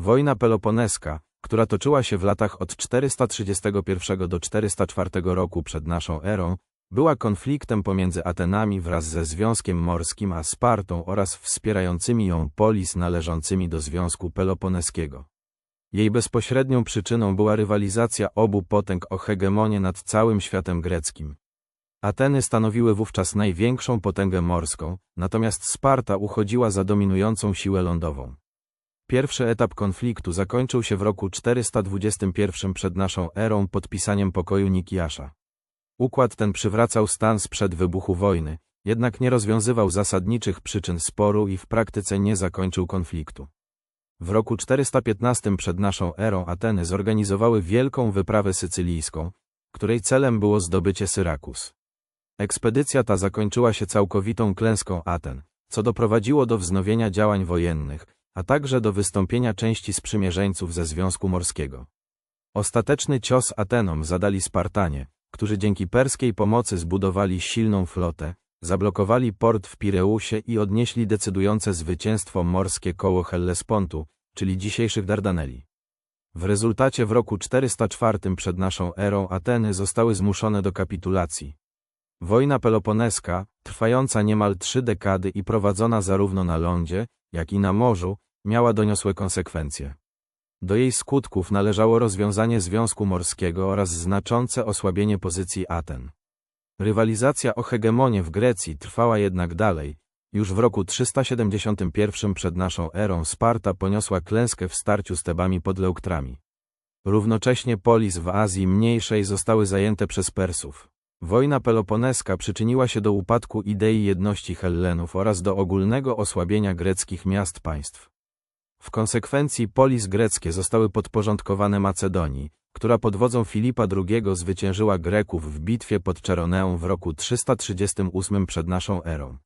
Wojna Peloponeska, która toczyła się w latach od 431 do 404 roku przed naszą erą, była konfliktem pomiędzy Atenami wraz ze Związkiem Morskim a Spartą oraz wspierającymi ją polis należącymi do Związku Peloponeskiego. Jej bezpośrednią przyczyną była rywalizacja obu potęg o hegemonię nad całym światem greckim. Ateny stanowiły wówczas największą potęgę morską, natomiast Sparta uchodziła za dominującą siłę lądową. Pierwszy etap konfliktu zakończył się w roku 421 przed naszą erą podpisaniem pokoju Nikiasza. Układ ten przywracał stan sprzed wybuchu wojny, jednak nie rozwiązywał zasadniczych przyczyn sporu i w praktyce nie zakończył konfliktu. W roku 415 przed naszą erą Ateny zorganizowały wielką wyprawę sycylijską, której celem było zdobycie Syrakus. Ekspedycja ta zakończyła się całkowitą klęską Aten, co doprowadziło do wznowienia działań wojennych, a także do wystąpienia części sprzymierzeńców ze Związku Morskiego. Ostateczny cios Atenom zadali Spartanie, którzy dzięki perskiej pomocy zbudowali silną flotę, zablokowali port w Pireusie i odnieśli decydujące zwycięstwo morskie koło Hellespontu, czyli dzisiejszych Dardaneli. W rezultacie w roku 404 przed naszą erą Ateny zostały zmuszone do kapitulacji. Wojna peloponeska, trwająca niemal trzy dekady i prowadzona zarówno na lądzie, jak i na morzu, miała doniosłe konsekwencje. Do jej skutków należało rozwiązanie Związku Morskiego oraz znaczące osłabienie pozycji Aten. Rywalizacja o hegemonię w Grecji trwała jednak dalej. Już w roku 371 przed naszą erą Sparta poniosła klęskę w starciu z Tebami pod Leuktrami. Równocześnie polis w Azji Mniejszej zostały zajęte przez Persów. Wojna peloponeska przyczyniła się do upadku idei jedności Hellenów oraz do ogólnego osłabienia greckich miast państw. W konsekwencji polis greckie zostały podporządkowane Macedonii, która pod wodzą Filipa II zwyciężyła Greków w bitwie pod Czeroneą w roku 338 przed naszą erą.